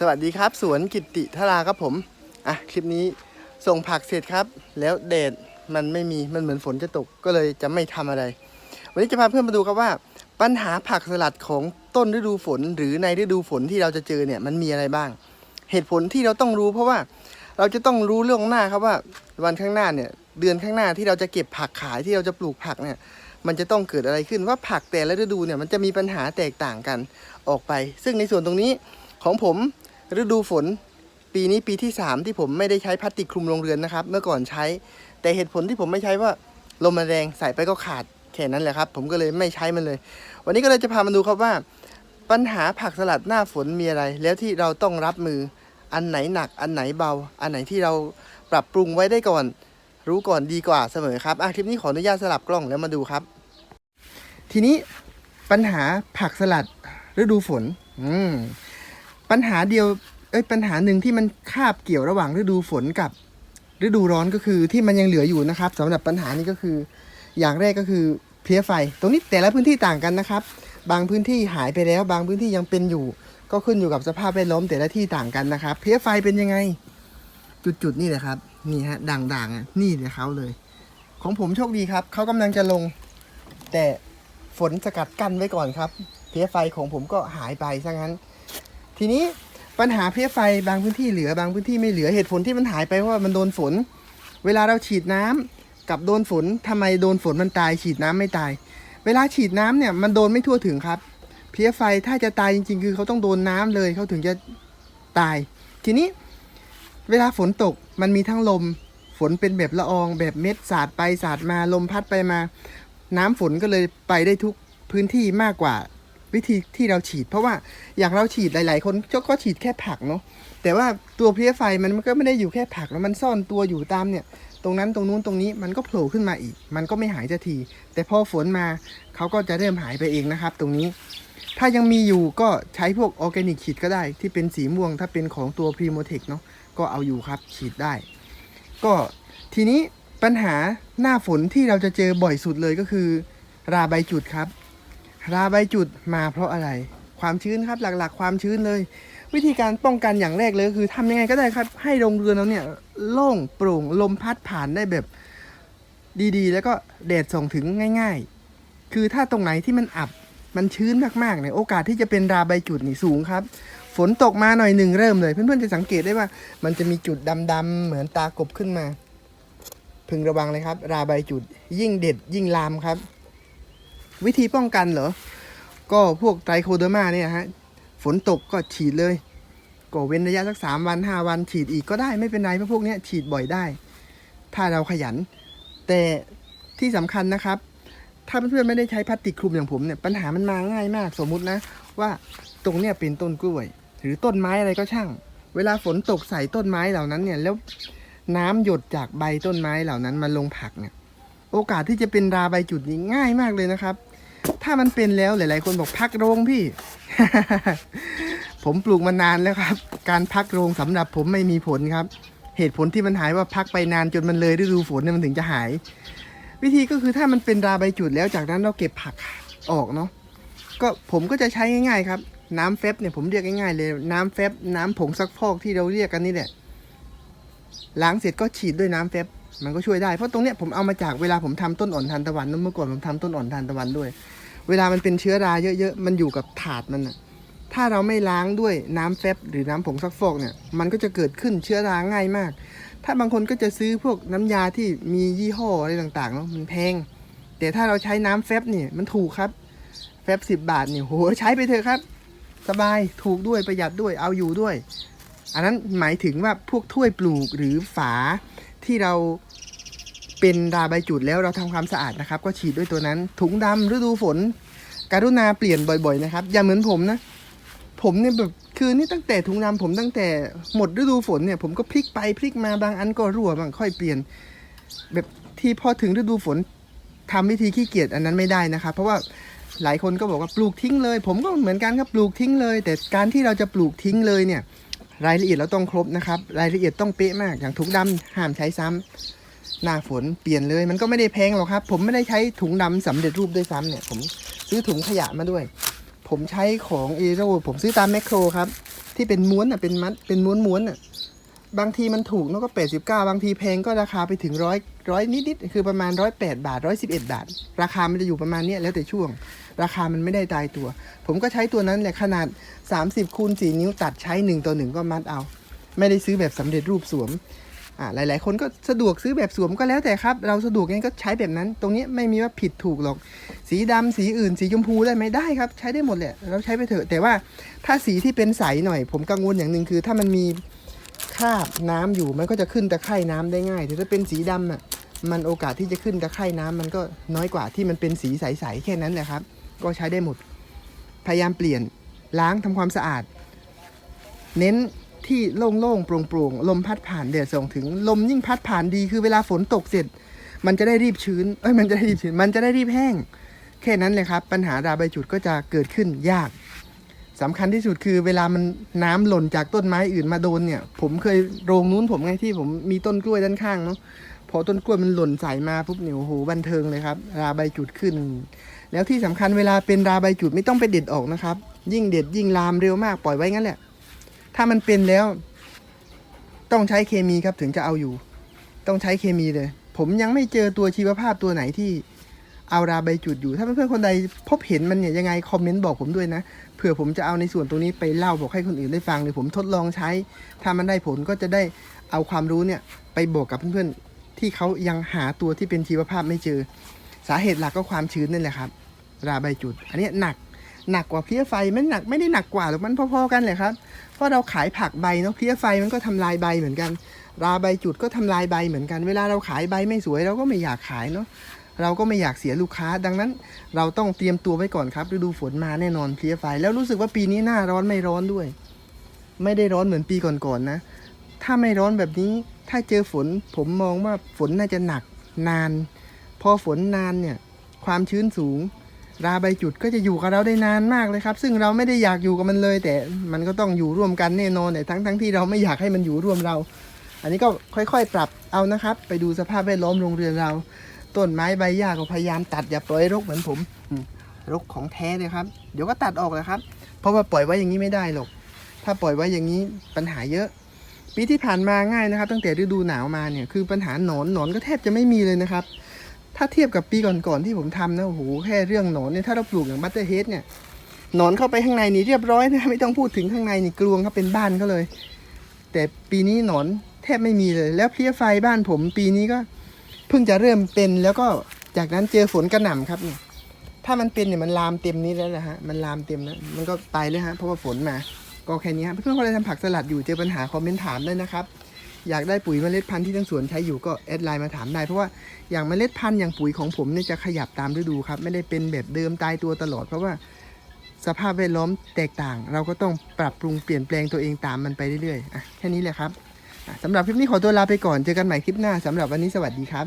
สวัสดีครับสวนกิติทราครับผมอะคลิปนี้ส่งผักเสร็จครับ แล้วแดดมันไม่มีมันเหมือนฝนจะตกก็เลยจะไม่ทำอะไร วันนี้จะพาเพื่อนมาดูครับว่า ปัญหาผักสลัดของต้นฤดูฝน หรือในฤดูฝนที่เราจะเจอเนี่ยมันมีอะไรบ้าง เหตุผลที่เราต้องรู้ เพราะว่าเราจะต้องรู้เรื่องหน้าครับว่าวันข้างหน้าเนี่ยเดือนข้างหน้าที่เราจะเก็บผักขายที่เราจะปลูกผักเนี่ยมันจะต้องเกิดอะไรขึ้นว่าผักแต่ละฤดูเนี่ยมันจะมีปัญหาแตกต่างกันออกไป ซึ่งในส่วนตรงนี้ของผม ฤดูฝนปีนี้ปีที่ 3 ที่ผมไม่ได้ใช้พลาสติกคลุมโรงเรือนนะครับ เมื่อก่อนใช้ แต่เหตุผลที่ผมไม่ใช้ว่าลมมันแรงใส่ไปก็ขาดแค่นั้นแหละครับ ผมก็เลยไม่ใช้มันเลย วันนี้ก็เลยจะพามาดูครับว่า ปัญหาผักสลัดหน้าฝนมีอะไร แล้วที่เราต้องรับมืออันไหนหนัก อันไหนเบา อันไหนที่เราปรับปรุงไว้ได้ก่อน รู้ก่อนดีกว่าเสมอครับอะคลิปนี้ขออนุญาตสลับกล้องแล้วมาดูครับ ทีนี้ปัญหาผักสลัดฤดูฝน อืม ปัญหาเดียวเอ้ยปัญหาหนึ่งที่มันคาบเกี่ยวระหว่างฤดูฝนกับ ฤดูร้อนก็คือที่มันยังเหลืออยู่นะครับสำหรับปัญหานี้ก็คือ อย่างแรกก็คือเพลี้ยไฟ ตรงนี้แต่ละพื้นที่ต่างกันนะครับ บางพื้นที่หายไปแล้ว บางพื้นที่ยังเป็นอยู่ ก็ขึ้นอยู่กับสภาพแวดล้อมแต่ละที่ต่างกันนะครับ เพลี้ยไฟเป็นยังไง จุดๆนี่แหละครับนี่ฮะด่างๆนี่เนี่ยเขาเลย ของผมโชคดีครับเขากำลังจะลง แต่ฝนสกัดกั้นไว้ก่อนครับ เพลี้ยไฟของผมก็หายไปซะงั้น ทีนี้ปัญหาเพลี้ยไฟบางพื้นที่เหลือบางพื้นที่ไม่เหลือเหตุผลที่มันหายไปเพราะว่ามันโดนฝน เวลาเราฉีดน้ำกับโดนฝนทำไมโดนฝนมันตายฉีดน้ำไม่ตาย เวลาฉีดน้ำเนี่ยมันโดนไม่ทั่วถึงครับ เพลี้ยไฟถ้าจะตายจริง ๆ คือเขาต้องโดนน้ำเลยเขาถึงจะตาย ทีนี้เวลาฝนตกมันมีทั้งลมฝนเป็นแบบละอองแบบเม็ดสาดไปสาดมาลมพัดไปมา น้ำฝนก็เลยไปได้ทุกพื้นที่มากกว่า วิธีที่เราฉีด เพราะว่าอย่างเราฉีดหลาย ๆ คนก็ฉีดแค่ผักเนาะแต่ว่าตัวเพลี้ยไฟมันก็ไม่ได้อยู่แค่ผักแล้วมันซ่อนตัวอยู่ตามเนี่ย ตรงนั้นตรงนู้นตรงนี้มันก็โผล่ขึ้นมาอีก มันก็ไม่หายสักที แต่พอฝนมาเขาก็จะเริ่มหายไปเองนะครับ ตรงนี้ ถ้ายังมีอยู่ก็ใช้พวกออร์แกนิกฉีดก็ได้ ที่เป็นสีม่วง ถ้าเป็นของตัวพรีโมเทคเนาะก็เอาอยู่ครับฉีดได้ ก็ทีนี้ปัญหาหน้าฝนที่เราจะเจอบ่อยสุดเลยก็คือ ราใบจุดครับ ราใบจุดมาเพราะอะไร ความชื้นครับหลักๆ ความชื้นเลย วิธีการป้องกันอย่างแรกเลยคือทำยังไงก็ได้ครับ ให้โรงเรือนเราเนี่ยโล่งโปร่งลมพัดผ่านได้แบบดีๆ แล้วก็แดดส่องถึงง่าย ๆ คือถ้าตรงไหนที่มันอับมันชื้นมากๆเนี่ยโอกาสที่จะเป็นราใบจุดนี่สูงครับ ฝนตกมาหน่อยหนึ่งเริ่มเลย เพื่อนๆจะสังเกตได้ว่า มันจะมีจุดดำๆเหมือนตากบขึ้นมา พึงระวังเลยครับ ราใบจุดยิ่งเด็ดยิ่งลามครับ วิธีป้องกันเหรอ ก็พวกไตรโคเดอร์มาเนี่ยฮะ ฝนตกก็ฉีดเลย ก็เว้นระยะสักสามวันห้าวันฉีดอีกก็ได้ไม่เป็นไรเพราะพวกนี้ฉีดบ่อยได้ ถ้าเราขยัน แต่ที่สำคัญนะครับ ถ้าเพื่อนๆไม่ได้ใช้พลาสติกคลุมอย่างผมเนี่ยปัญหามันมาง่ายมาก สมมุตินะว่าตรงเนี้ยเป็นต้นกล้วย หรือต้นไม้อะไรก็ช่าง เวลาฝนตกใส่ต้นไม้เหล่านั้นเนี่ยแล้วน้ำหยดจากใบต้นไม้เหล่านั้นมาลงผักเนี่ย โอกาสที่จะเป็นราใบจุดนี้ง่ายมากเลยนะครับ ถ้ามันเป็นแล้วหลาย ๆ คนบอกพักโรงพี่ ผมปลูกมานานแล้วครับ การพักโรงสำหรับผมไม่มีผลครับ เหตุผลที่มันหายว่าพักไปนานจนมันเลยฤดูฝนเนี่ยมันถึงจะหาย วิธีก็คือถ้ามันเป็นราใบจุดแล้วจากนั้นเราเก็บผักออกเนาะก็ผมก็จะใช้ง่าย ๆ ครับน้ำเฟบเนี่ยผมเรียกง่ายๆเลยน้ำเฟบน้ำผงซักฟอกที่เราเรียกกันนี่แหละล้างเสร็จก็ฉีดด้วยน้ำเฟบมันก็ช่วยได้เพราะตรงเนี้ยผมเอามาจากเวลาผมทำต้นอ่อนทานตะวันเมื่อก่อนผมทำต้นอ่อนทานตะวันด้วย เวลามันเป็นเชื้อราเยอะๆ มันอยู่กับถาดมันน่ะถ้าเราไม่ล้างด้วยน้ำเฟบหรือน้ำผงซักฟอกเนี่ย มันก็จะเกิดขึ้นเชื้อราง่ายมาก ถ้าบางคนก็จะซื้อพวกน้ำยาที่มียี่ห้ออะไรต่างๆเนาะมันแพง แต่ถ้าเราใช้น้ำเฟบเนี่ยมันถูกครับเฟบสิบบาทเนี่ยโหใช้ไปเถอะครับ สบายถูกด้วยประหยัดด้วยเอาอยู่ด้วย อันนั้นหมายถึงว่าพวกถ้วยปลูกหรือฝาที่เรา เป็นราใบจุดแล้วเราทำความสะอาดนะครับ ก็ฉีดด้วยตัวนั้น ถุงดำฤดูฝนการุณาเปลี่ยนบ่อยๆนะครับ อย่าเหมือนผมนะ ผมเนี่ยแบบคือนี่ตั้งแต่ถุงดำผมตั้งแต่หมดฤดูฝนเนี่ย ผมก็พลิกไปพลิกมาบางอันก็รั่วบางค่อยเปลี่ยน แบบที่พอถึงฤดูฝนทำวิธีขี้เกียจอันนั้นไม่ได้นะครับ เพราะว่าหลายคนก็บอกว่าปลูกทิ้งเลย ผมก็เหมือนกันครับปลูกทิ้งเลย แต่การที่เราจะปลูกทิ้งเลยเนี่ย รายละเอียดเราต้องครบนะครับ รายละเอียดต้องเป๊ะมากอย่างถุงดำห้ามใช้ซ้ำ หน้าฝนเปลี่ยนเลย มันก็ไม่ได้แพงหรอกครับ ผมไม่ได้ใช้ถุงดำสำเร็จรูปด้วยซ้ำเนี่ย ผมซื้อถุงขยะมาด้วย ผมใช้ของเอโร่ผมซื้อตามแมคโครครับ ที่เป็นม้วนอะเป็นมัดเป็นม้วนม้วนอะบางทีมันถูกเนอะก็แปดสิบเก้าบางทีแพงก็ราคาไปถึงร้อยร้อยนิดๆคือประมาณร้อยแปดบาทร้อยสิบเอ็ดบาท ราคามันจะอยู่ประมาณนี้แล้วแต่ช่วง ราคามันไม่ได้ตายตัว ผมก็ใช้ตัวนั้นแหละขนาด30คูณ4นิ้วตัดใช้1ต่อ1ก็มัดเอา ไม่ได้ซื้อแบบสำเร็จรูปสวม อ่าหลาย ๆ คนก็สะดวกซื้อแบบสวมก็แล้วแต่ครับ เราสะดวกงั้นก็ใช้แบบนั้น ตรงนี้ไม่มีว่าผิดถูกหรอก สีดำสีอื่น สีชมพูได้ไหมได้ครับ ใช้ได้หมดแหละเราใช้ไปเถอะ แต่ว่าถ้าสีที่เป็นใสหน่อย ผมกังวลอย่างหนึ่งคือ ถ้ามันมีคราบน้ำอยู่มันก็จะขึ้นตะไคร่น้ำได้ง่าย แต่ถ้าเป็นสีดำอะมันโอกาสที่จะขึ้นตะไคร่น้ำมันก็น้อยกว่าที่มันเป็นสีใสๆแค่นั้นแหละครับ ก็ใช้ได้หมด พยายามเปลี่ยนล้างทำความสะอาด เน้น ที่โล่งๆโปร่งๆลมพัดผ่านแดดส่องถึงลมยิ่งพัดผ่านดีคือเวลาฝนตกเสร็จ มันจะได้รีบชื้นเอ้ยมันจะได้รีบชื้น มันจะได้รีบแห้ง แค่นั้นเลยครับ ปัญหาราใบจุดก็จะเกิดขึ้นยากสำคัญที่สุดคือเวลามันน้ำหล่นจากต้นไม้อื่นมาโดนเนี่ย ผมเคยโรงนู้นผมไงที่ผมมีต้นกล้วยด้านข้างเนาะพอต้นกล้วยมันหล่นใส่มาปุ๊บเนี่ยโอ้โหบันเทิงเลยครับ ราใบจุดขึ้น แล้วที่สำคัญเวลาเป็นราใบจุดไม่ต้องไปเด็ดออกนะครับ ยิ่งเด็ดยิ่งลามเร็วมากปล่อยไว้งั้นแหละ ถ้ามันเป็นแล้ว ต้องใช้เคมีครับถึงจะเอาอยู่ ต้องใช้เคมีเลย ผมยังไม่เจอตัวชีวภาพตัวไหนที่เอาราใบจุดอยู่ ถ้าเพื่อนๆคนใดพบเห็นมันเนี่ยยังไงคอมเมนต์บอกผมด้วยนะเผื่อผมจะเอาในส่วนตรงนี้ไปเล่าบอกให้คนอื่นได้ฟังหรือผมทดลองใช้ ถ้ามันได้ผลก็จะได้เอาความรู้เนี่ยไปบอกกับเพื่อนๆที่เขายังหาตัวที่เป็นชีวภาพไม่เจอ สาเหตุหลักก็ความชื้นนั่นแหละครับ ราใบจุด อันนี้หนัก หนักกว่าเพลี้ยไฟไม่หนักไม่ได้หนักกว่าหรอกมันพอๆกันเลยครับเพราะเราขายผักใบเนาะเพลี้ยไฟมันก็ทำลายใบเหมือนกัน ราใบจุดก็ทำลายใบเหมือนกัน เวลาเราขายใบไม่สวยเราก็ไม่อยากขายเนาะเราก็ไม่อยากเสียลูกค้า ดังนั้นเราต้องเตรียมตัวไว้ก่อนครับฤดูฝนมาแน่นอนเพลี้ยไฟแล้วรู้สึกว่าปีนี้หน้าร้อนไม่ร้อนด้วย ไม่ได้ร้อนเหมือนปีก่อนๆนะถ้าไม่ร้อนแบบนี้ถ้าเจอฝนผมมองว่าฝนน่าจะหนักนาน พอฝนนานเนี่ยความชื้นสูง ราใบจุดก็จะอยู่กับเราได้นานมากเลยครับ ซึ่งเราไม่ได้อยากอยู่กับมันเลย แต่มันก็ต้องอยู่ร่วมกันแน่นอนแต่ทั้งทั้งที่เราไม่อยากให้มันอยู่ร่วมเรา อันนี้ก็ค่อยๆ ปรับเอานะครับ ไปดูสภาพแวดล้อมโรงเรือนเรา ต้นไม้ใบหญ้าก็พยายามตัดอย่าปล่อยรกเหมือนผมรกของแท้เลยครับ เดี๋ยวก็ตัดออกเลยครับ เพราะว่าปล่อยไว้อย่างนี้ไม่ได้หรอก ถ้าปล่อยไว้อย่างนี้ปัญหาเยอะ ปีที่ผ่านมาง่ายนะครับ ตั้งแต่ฤดูหนาวมาเนี่ยคือปัญหาหนอนหนอนก็แทบจะไม่มีเลยนะครับ ถ้าเทียบกับปีก่อนๆที่ผมทำนะโอ้โหแค่เรื่องหนอนเนี่ยถ้าเราปลูกอย่างบัตเตอร์เฮดเนี่ยหนอนเข้าไปข้างในนี่เรียบร้อยนะไม่ต้องพูดถึงข้างในนี่กลวงเขาเป็นบ้านเขาเลย แต่ปีนี้หนอนแทบไม่มีเลย แล้วเพลี้ยไฟบ้านผมปีนี้ก็เพิ่งจะเริ่มเป็นแล้วก็จากนั้นเจอฝนกระหน่ำครับเนี่ยถ้ามันเป็นเนี่ยมันลามเต็มนี้แล้วนะฮะมันลามเต็มแล้วมันก็ไปเลยฮะเพราะว่าฝนมาก็แค่นี้ครับเพื่อนๆคนใดทำผักสลัดอยู่เจอปัญหาคอมเมนต์ถามได้นะครับ อยากได้ปุ๋ยเมล็ดพันธุ์ที่ทั้งสวนใช้อยู่ก็แอดไลน์มาถามได้ เพราะว่าอย่างเมล็ดพันธุ์อย่างปุ๋ยของผมเนี่ยจะขยับตามฤดูครับ ไม่ได้เป็นแบบเดิมตายตัวตลอด เพราะว่าสภาพแวดล้อมแตกต่าง เราก็ต้องปรับปรุงเปลี่ยนแปลงตัวเองตามมันไปเรื่อยๆอะแค่นี้แหละครับสำหรับคลิปนี้ขอตัวลาไปก่อนเจอกันใหม่คลิปหน้าสำหรับวันนี้สวัสดีครับ